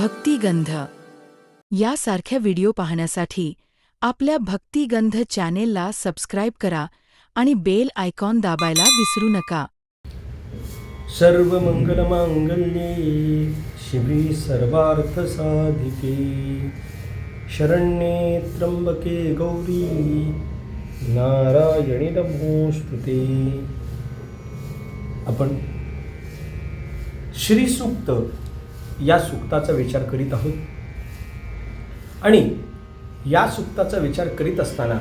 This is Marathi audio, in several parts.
भक्तिगंध. यासारख्या व्हिडिओ पाहण्यासाठी आपल्या भक्तिगंध चॅनेलला सबस्क्राईब करा आणि बेल आयकॉन दाबायला विसरू नका. सर्व मंगलमांगल्ये शिवी सर्वार्थ साधिके शरण्ये त्र्यंबके गौरी नारायणी नमोस्तुते आपण श्रीसूक्त या सुक्ताचा विचार करीत आहोत. आणि या सुक्ताचा विचार करीत असताना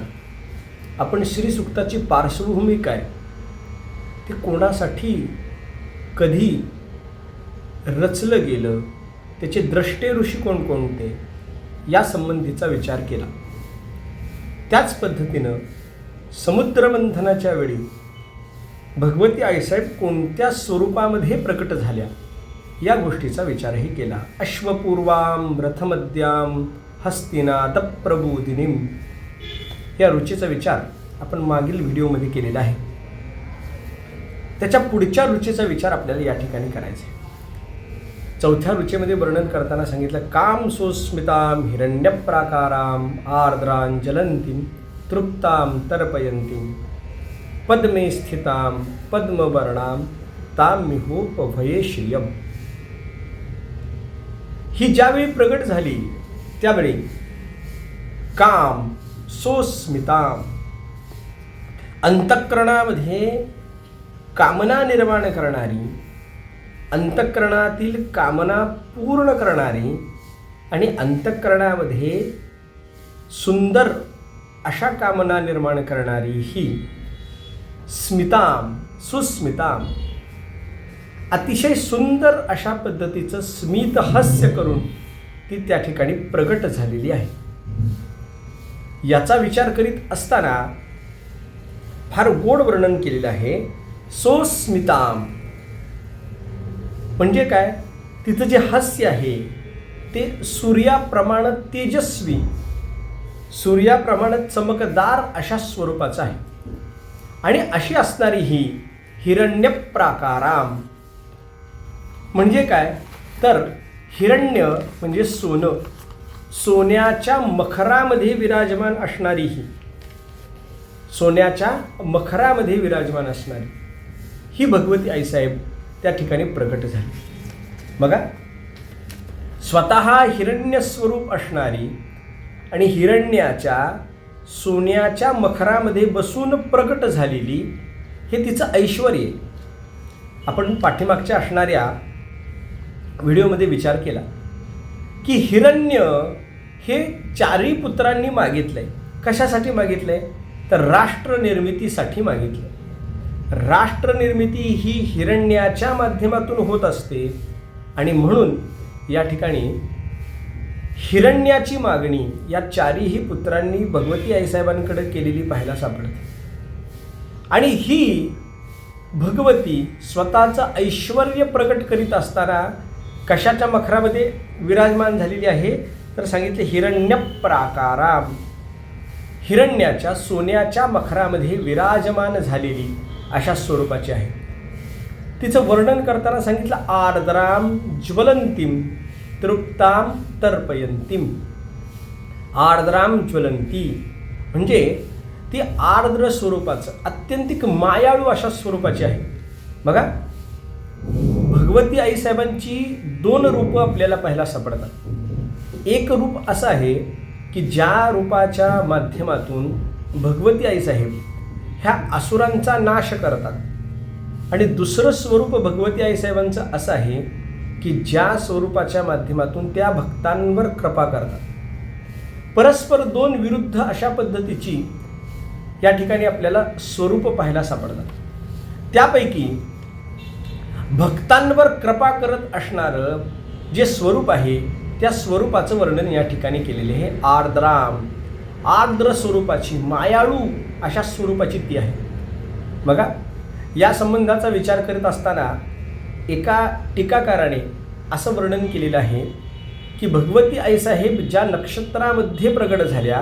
आपण श्री सुक्ताची पार्श्वभूमी काय? ते कोणासाठी कधी रचलं गेलं? त्याचे द्रष्टे ऋषी कोणकोणते या संबंधीचा विचार केला. त्याच पद्धतीनं समुद्रबंधनाच्या वेळी भगवती आईसाहेब कोणत्या स्वरूपामध्ये प्रकट झाल्या? या गोष्टीचा विचारही केला. अश्वपूर्वाम रथमद्याम हस्तिना प्रबोधिनीम या रुचीचा विचार आपण मागील व्हिडिओमध्ये केलेला आहे. त्याच्या पुढच्या रुचीचा विचार आपल्याला या ठिकाणी करायचा आहे. चौथ्या रुचीमध्ये वर्णन करताना सांगितलं काम सुस्मिताम हिरण्यप्राकाराम आर्द्रां जलंतीम तृप्ताम तर्पयंतीम पद्मे स्थिताम पद्मवर्णाम ताम मिहोपभये श्रियम ही ज्यावेळी प्रगट झाली त्यावेळी काम सोस्मिताम. अंतःकरणामध्ये कामना निर्माण करणारी अंतःकरणातील कामना पूर्ण करणारी आणि अंतःकरणामध्ये सुंदर अशा कामना निर्माण करणारी ही स्मिताम सुस्मिताम. अतिशय सुंदर अशा पद्धतीचं स्मित हास्य करून ती त्या ठिकाणी प्रगट झालेली आहे. याचा विचार करीत असताना फार गोड वर्णन केलेलं आहे सोस्मिताम म्हणजे काय? तिथं जे हास्य आहे ते सूर्याप्रमाणे तेजस्वी सूर्याप्रमाणे चमकदार अशा स्वरूपाचं आहे. आणि अशी असणारी ही हिरण्यप्राकाराम. म्हणजे काय? तर हिरण्य म्हणजे सोनं. सोन्याच्या मखरामध्ये विराजमान असणारी ही. सोन्याच्या मखरामध्ये विराजमान असणारी. ही भगवती आईसाहेब त्या ठिकाणी प्रकट झाली. बघा. स्वतः हिरण्य स्वरूप असणारी आणि हिरण्याच्या सोन्याच्या मखरामध्ये बसून प्रकट झालेली हे तिचं ऐश्वर आहे. आपण पाठीमागच्या असणाऱ्या व्हिडिओमध्ये विचार केला की हिरण्य हे चारही पुत्रांनी मागितलंय. कशासाठी मागितलंय? तर राष्ट्रनिर्मितीसाठी मागितलं राष्ट्रनिर्मिती ही हिरण्याच्या माध्यमातून होत असते आणि म्हणून या ठिकाणी हिरण्याची मागणी या चारीही पुत्रांनी भगवती आईसाहेबांकडे केलेली पाहायला सापडते. आणि ही भगवती स्वतःचं ऐश्वर प्रकट करीत असताना कशाच्या मखरामध्ये विराजमान झालेली आहे? तर सांगितले हिरण्यप्राकाराम. हिरण्याच्या सोन्याच्या मखरामध्ये विराजमान झालेली अशा स्वरूपाची आहे. तिचं वर्णन करताना सांगितलं आर्द्राम ज्वलंतीम तृप्ताम तर्पयंतीम. आर्द्राम ज्वलंती म्हणजे ती आर्द्र स्वरूपाचं अत्यंतिक मायाळू अशा स्वरूपाची आहे. बघा. भगवती आईसाहेबांची दोन रूपं आपल्याला पाहायला सापडतात. एक रूप असं आहे की ज्या रूपाच्या माध्यमातून भगवती आईसाहेब ह्या असुरांचा नाश करतात. आणि दुसरं स्वरूप भगवती आईसाहेबांचं असं आहे की ज्या स्वरूपाच्या माध्यमातून त्या भक्तांवर कृपा करतात. परस्पर दोन विरुद्ध अशा पद्धतीची या ठिकाणी आपल्याला स्वरूप पाहायला सापडतात. त्यापैकी भक्तांवर कृपा करत असणारं जे स्वरूप आहे त्या स्वरूपाचं वर्णन या ठिकाणी केलेले आहे. आर्द्राम. आर्द्र स्वरूपाची मायाळू अशा स्वरूपाची ती आहे. बघा या संबंधाचा विचार करत असताना एका टीकाकाराने असं वर्णन केलेलं आहे की भगवती आईसाहेब ज्या नक्षत्रामध्ये प्रगट झाल्या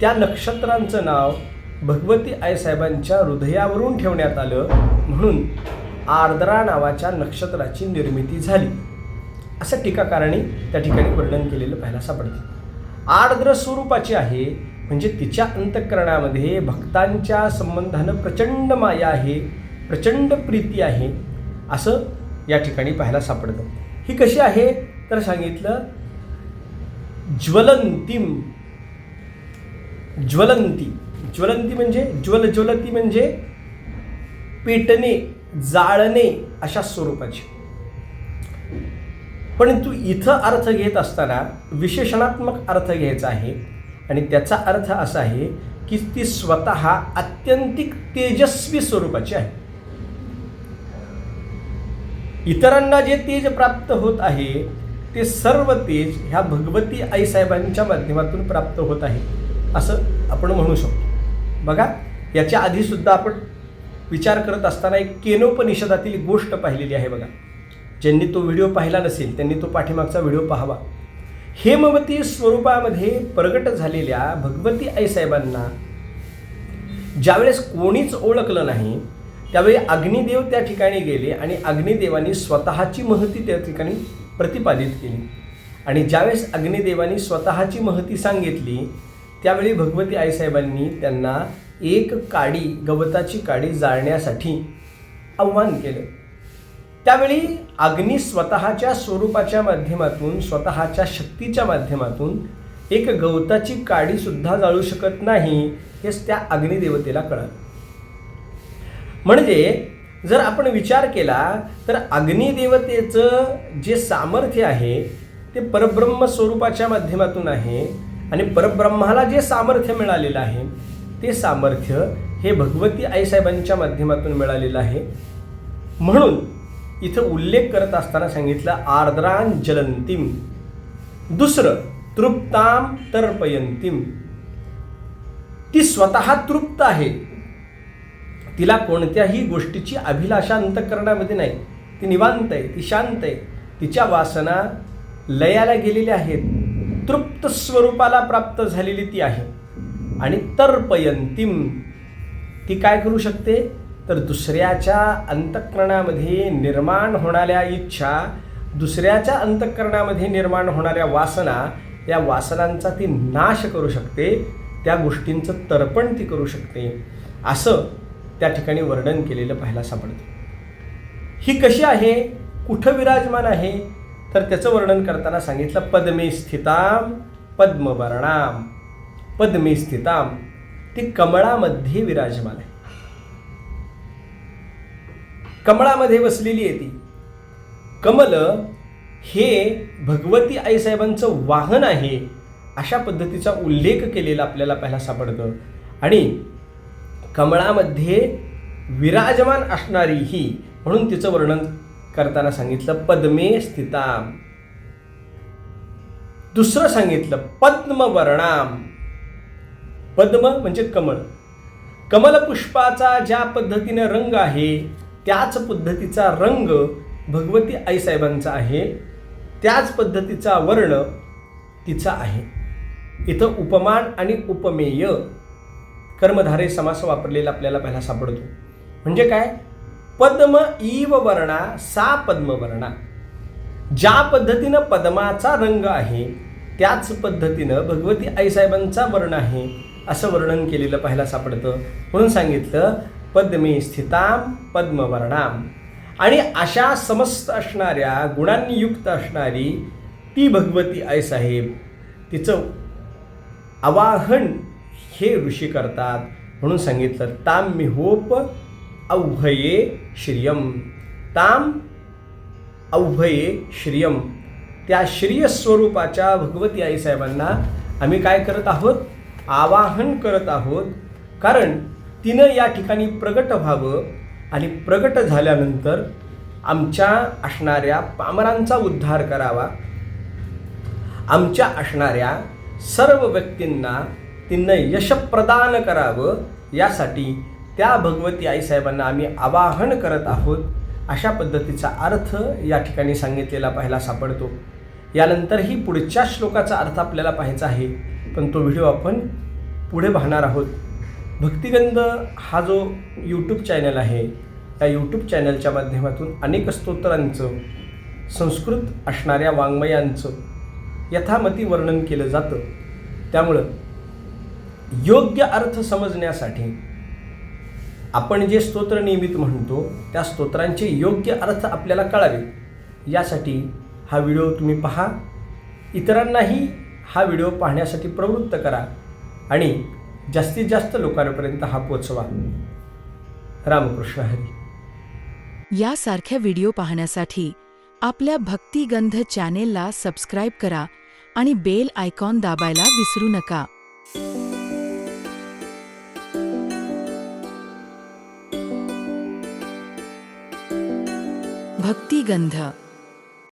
त्या नक्षत्रांचं नाव भगवती आईसाहेबांच्या हृदयावरून ठेवण्यात आलं. म्हणून आर्द्रा नावाच्या नक्षत्राची निर्मिती झाली. असं टीकाकारांनी त्या ठिकाणी वर्णन केलेलं पाहायला सापडते. आर्द्र स्वरूपाची आहे म्हणजे तिच्या अंतःकरणामध्ये भक्तांच्या संबंधानं प्रचंड माया आहे प्रचंड प्रीती आहे असं या ठिकाणी पाहायला सापडतं. ही कशी आहे? तर सांगितलं ज्वलंतीम. ज्वलंती. ज्वलंती म्हणजे ज्वल ज्वलती म्हणजे पेटणे. जाळणे अशा स्वरूपाची. पण तू इथं अर्थ घेत असताना विशेषणात्मक अर्थ घ्यायचा आहे आणि त्याचा अर्थ असा आहे की ती स्वतः अत्यंतिक तेजस्वी स्वरूपाची आहे. इतरांना जे तेज प्राप्त होत आहे ते सर्व तेज ह्या भगवती आईसाहेबांच्या माध्यमातून प्राप्त होत आहे असं आपण म्हणू शकतो. बघा याच्या आधीसुद्धा आपण विचार करत असताना एक केनोपनिषदातील गोष्ट पाहिलेली आहे बघा. ज्यांनी तो व्हिडिओ पाहिला नसेल त्यांनी तो पाठीमागचा व्हिडिओ पाहावा. हेमवती स्वरूपामध्ये प्रगट झालेल्या भगवती आईसाहेबांना ज्यावेळेस कोणीच ओळखलं नाही त्यावेळी अग्निदेव त्या ठिकाणी गेले आणि अग्निदेवानी स्वतःची महती त्या ठिकाणी प्रतिपादित केली. आणि ज्यावेळेस अग्निदेवानी स्वतःची महती सांगितली त्यावेळी भगवती आईसाहेबांनी त्यांना एक काडी गवताची काडी जाळण्यासाठी आव्हान केलं. त्यावेळी अग्नी स्वतःच्या स्वरूपाच्या माध्यमातून स्वतःच्या शक्तीच्या माध्यमातून एक गवताची काडी सुद्धा जाळू शकत नाही हेच त्या अग्निदेवतेला कळलं. म्हणजे जर आपण विचार केला तर अग्निदेवतेचं जे सामर्थ्य आहे ते परब्रह्म स्वरूपाच्या माध्यमातून आहे आणि परब्रह्माला जे सामर्थ्य मिळालेलं आहे ते सामर्थ्य हे भगवती आईसाहेबांच्या माध्यमातून मिळालेलं आहे. म्हणून इथं उल्लेख करत असताना सांगितलं आर्द्रान जलंतीम दुसरं तृप्ताम तर्पयंतीम. ती स्वतः तृप्त आहे. तिला कोणत्याही गोष्टीची अभिलाषा अंतकरणामध्ये नाही. ती निवांत आहे ती शांत आहे. तिच्या वासना लयाला गेलेल्या आहेत. तृप्त स्वरूपाला प्राप्त झालेली ती आहे. आणि तर्पयंतीम ती काय करू शकते? तर दुसऱ्याच्या अंतःकरणामध्ये निर्माण होणाऱ्या इच्छा दुसऱ्याच्या अंतःकरणामध्ये निर्माण होणाऱ्या वासना या वासनांचा ती नाश करू शकते. त्या गोष्टींचं तर्पण ती करू शकते. असं त्या ठिकाणी वर्णन केलेलं पाहायला सापडतं. ही कशी आहे? कुठं विराजमान आहे? तर त्याचं वर्णन करताना सांगितलं पद्मे स्थिताम पद्मवर्णाम पद्मी स्थिताम ती कमळामध्ये विराजमान आहे. कमळामध्ये बसलेली आहे ती. कमल हे भगवती आईसाहेबांचं वाहन आहे अशा पद्धतीचा उल्लेख केलेला आपल्याला पहिला सापडतं. आणि कमळामध्ये विराजमान असणारी ही म्हणून तिचं वर्णन करताना सांगितलं पद्मे स्थिताम दुसरं सांगितलं पद्मवर्णाम. पद्म म्हणजे कमळ. कमलपुष्पाचा ज्या पद्धतीनं रंग आहे त्याच पद्धतीचा रंग भगवती आईसाहेबांचा आहे त्याच पद्धतीचा वर्ण तिचा आहे. इथं उपमान आणि उपमेय कर्मधारे समास वापरलेला आपल्याला पहिला सापडतो. म्हणजे काय? पद्म इव वर्णा सा पद्मवर्णा ज्या पद्धतीनं पद्माचा रंग आहे त्याच पद्धतीनं भगवती आईसाहेबांचा वर्ण आहे असं वर्णन केलेलं पाहायला सापडतं. म्हणून सांगितलं पद्मे स्थिताम पद्मवर्णाम आणि अशा समस्त असणाऱ्या गुणांनी युक्त असणारी ती भगवती आईसाहेब तिचं आवाहन हे ऋषी करतात. म्हणून सांगितलं ताम मी होप अव्हये श्रियम. ताम अव्हये श्रियम. त्या श्रिय स्वरूपाच्या भगवती आईसाहेबांना आम्ही काय करत आहोत? आवाहन करत आहोत. कारण तिनं या ठिकाणी प्रगट व्हावं आणि प्रगट झाल्यानंतर आमच्या असणाऱ्या पामरांचा उद्धार करावा. आमच्या असणाऱ्या सर्व व्यक्तींना तिनं यश प्रदान करावं यासाठी त्या भगवती आईसाहेबांना आम्ही आवाहन करत आहोत. अशा पद्धतीचा अर्थ या ठिकाणी सांगितलेला पाहायला सापडतो. यानंतरही पुढच्या श्लोकाचा अर्थ आपल्याला पाहायचा आहे. पण तो व्हिडिओ आपण पुढे पाहणार आहोत. भक्तिगंध हा जो यूट्यूब चॅनल आहे त्या यूट्यूब चॅनलच्या माध्यमातून अनेक स्तोत्रांचं संस्कृत असणाऱ्या वाङ्मयांचं यथामती वर्णन केलं जातं. त्यामुळं योग्य अर्थ समजण्यासाठी आपण जे स्तोत्र नियमित म्हणतो त्या स्तोत्रांचे योग्य अर्थ आपल्याला कळावे. यासाठी हा व्हिडिओ तुम्ही पहा. इतरांनाही हा व्हिडिओ पाहण्यासाठी प्रवृत्त करा आणि जास्तीत जास्त लोकांपर्यंत हा पोचवा रामकृष्ण हरी. यासारख्या व्हिडिओ पाहण्यासाठी आपल्या भक्तिगंध चॅनेलला सबस्क्राईब करा आणि बेल आयकॉन दाबायला विसरू नका. भक्तिगंध